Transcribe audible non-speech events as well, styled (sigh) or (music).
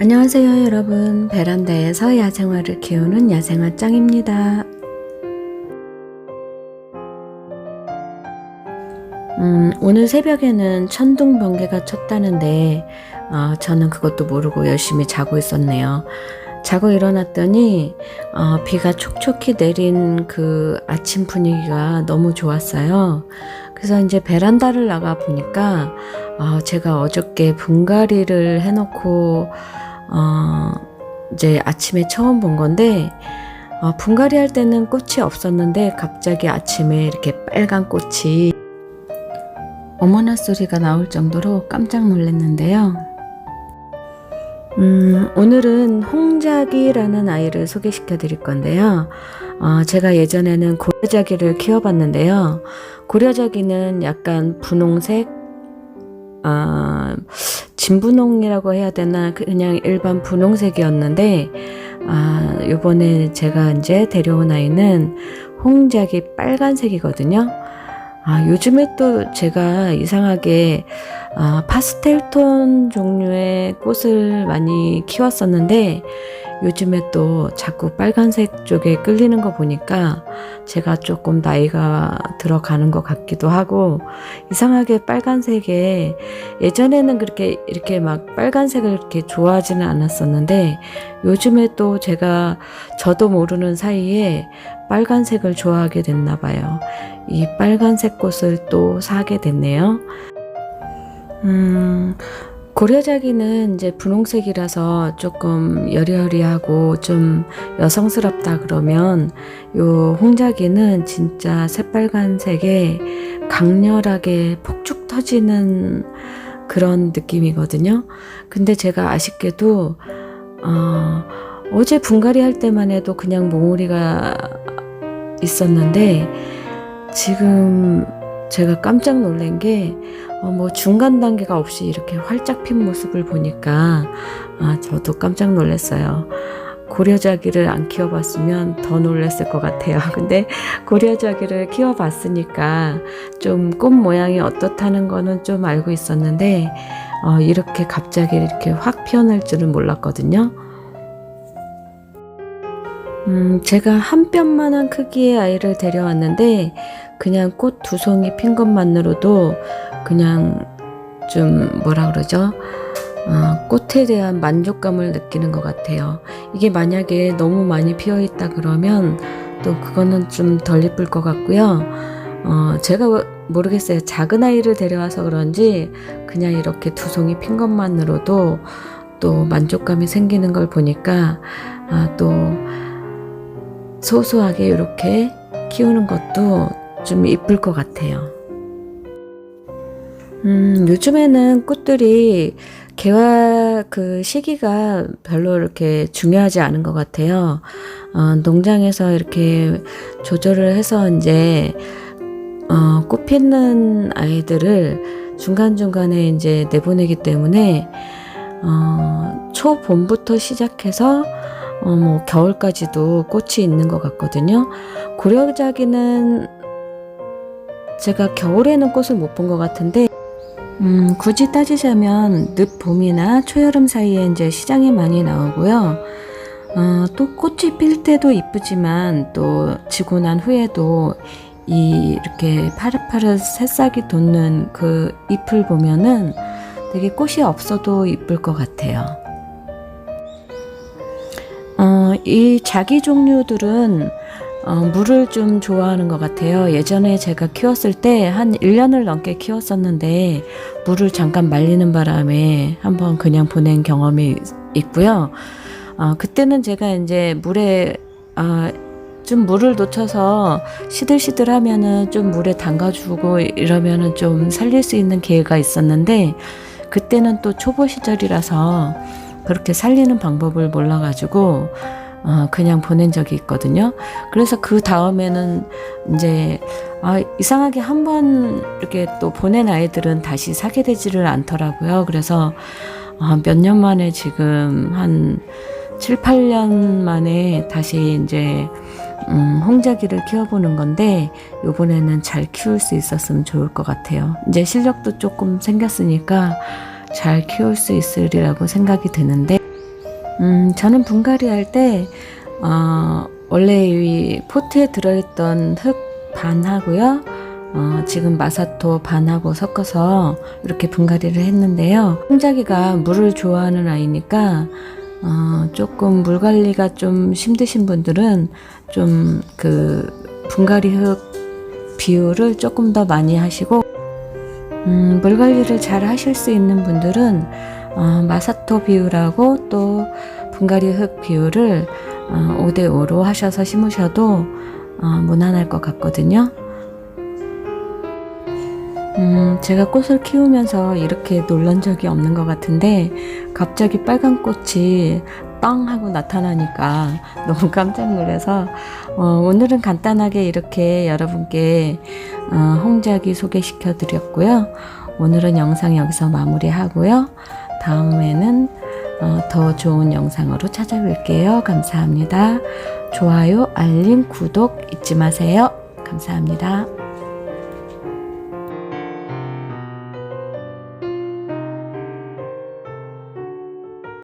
안녕하세요 여러분. 베란다에서 야생화를 키우는 야생화 짱입니다. 음, 오늘 새벽에는 천둥 번개가 쳤다는데 어, 저는 그것도 모르고 열심히 자고 있었네요. 자고 일어났더니 어, 비가 촉촉히 내린 그 아침 분위기가 너무 좋았어요. 그래서 이제 베란다를 나가 보니까 어, 제가 어저께 분갈이를 해놓고 어, 이제 아침에 처음 본 건데, 어, 분갈이 할 때는 꽃이 없었는데, 갑자기 아침에 이렇게 빨간 꽃이 어머나 소리가 나올 정도로 깜짝 놀랐는데요. 음, 오늘은 홍자기라는 아이를 소개시켜 드릴 건데요. 어, 제가 예전에는 고려자기를 키워봤는데요. 고려자기는 약간 분홍색, 아, 진분홍이라고 해야 되나 그냥 일반 분홍색이었는데 아 요번에 제가 이제 데려온 아이는 홍작이 빨간색이거든요. 아 요즘에 또 제가 이상하게 아, 파스텔 톤 종류의 꽃을 많이 키웠었는데 요즘에 또 자꾸 빨간색 쪽에 끌리는 거 보니까 제가 조금 나이가 들어가는 것 같기도 하고 이상하게 빨간색에 예전에는 그렇게 이렇게 막 빨간색을 이렇게 좋아하지는 않았었는데 요즘에 또 제가 저도 모르는 사이에 빨간색을 좋아하게 됐나 봐요. 이 빨간색 꽃을 또 사게 됐네요. 음, 고려자기는 이제 분홍색이라서 조금 여리여리하고 좀 여성스럽다 그러면 요 홍자기는 진짜 새빨간색에 강렬하게 폭죽 터지는 그런 느낌이거든요. 근데 제가 아쉽게도 어, 어제 분갈이 할 때만 해도 그냥 몽우리가 있었는데 지금 제가 깜짝 놀란 게, 어, 뭐 중간 단계가 없이 이렇게 활짝 핀 모습을 보니까, 아, 저도 깜짝 놀랐어요. 고려자기를 안 키워봤으면 더 놀랐을 것 같아요. (laughs) 근데 고려자기를 키워봤으니까 좀 꽃 모양이 어떻다는 거는 좀 알고 있었는데, 어, 이렇게 갑자기 이렇게 확 피어날 줄은 몰랐거든요. 음, 제가 한 뼘만한 크기의 아이를 데려왔는데 그냥 꽃 두 송이 핀 것만으로도 그냥 좀 뭐라 그러죠? 어, 꽃에 대한 만족감을 느끼는 것 같아요. 이게 만약에 너무 많이 피어 있다 그러면 또 그거는 좀덜 이쁠 것 같고요. 어, 제가 모르겠어요. 작은 아이를 데려와서 그런지 그냥 이렇게 두 송이 핀 것만으로도 또 만족감이 생기는 걸 보니까 아, 또 소소하게 이렇게 키우는 것도 좀 이쁠 것 같아요. 음, 요즘에는 꽃들이 개화 그 시기가 별로 이렇게 중요하지 않은 것 같아요. 어, 농장에서 이렇게 조절을 해서 이제 어, 꽃 피는 아이들을 중간중간에 이제 내보내기 때문에 어, 초봄부터 시작해서 어, 뭐 겨울까지도 꽃이 있는 것 같거든요. 고려자기는 제가 겨울에는 꽃을 못 본 것 같은데 음, 굳이 따지자면 늦봄이나 초여름 사이에 이제 시장에 많이 나오고요. 어, 또 꽃이 필 때도 이쁘지만 또 지고 난 후에도 이 이렇게 파릇파릇 새싹이 돋는 그 잎을 보면은 되게 꽃이 없어도 이쁠 것 같아요. 이 자기 종류들은 어, 물을 좀 좋아하는 것 같아요. 예전에 제가 키웠을 때 한 1년을 넘게 키웠었는데 물을 잠깐 말리는 바람에 한번 그냥 보낸 경험이 있고요. 어, 그때는 제가 이제 물에 어, 좀 물을 놓쳐서 시들시들 하면은 좀 물에 담가주고 이러면은 좀 살릴 수 있는 기회가 있었는데 그때는 또 초보 시절이라서 그렇게 살리는 방법을 몰라가지고 어, 그냥 보낸 적이 있거든요. 그래서 그 다음에는 이제 아, 이상하게 한 번 이렇게 또 보낸 아이들은 다시 사게 되지를 않더라고요. 그래서 아, 몇년 만에 지금 한 7, 8년 만에 다시 이제 음, 홍자기를 키워보는 건데 요번에는 잘 키울 수 있었으면 좋을 것 같아요. 이제 실력도 조금 생겼으니까 잘 키울 수 있으리라고 생각이 드는데 음, 저는 분갈이 할 때, 어, 원래 이 포트에 들어있던 흙 반하고요. 어, 지금 마사토 반하고 섞어서 이렇게 분갈이를 했는데요. 홍자기가 물을 좋아하는 아이니까, 어, 조금 물 관리가 좀 힘드신 분들은 좀 그 분갈이 흙 비율을 조금 더 많이 하시고, 음, 물 관리를 잘 하실 수 있는 분들은 어, 마사토 비율하고 또 분갈이 흙 비율을 어, 5대5로 하셔서 심으셔도 어, 무난할 것 같거든요. 음, 제가 꽃을 키우면서 이렇게 놀란 적이 없는 것 같은데 갑자기 빨간 꽃이 빵 하고 나타나니까 (laughs) 너무 깜짝 놀라서 어, 오늘은 간단하게 이렇게 여러분께 어, 홍자기 소개시켜 드렸고요. 오늘은 영상 여기서 마무리하고요. 다음에는 어, 더 좋은 영상으로 찾아뵐게요. 감사합니다. 좋아요, 알림, 구독 잊지 마세요. 감사합니다.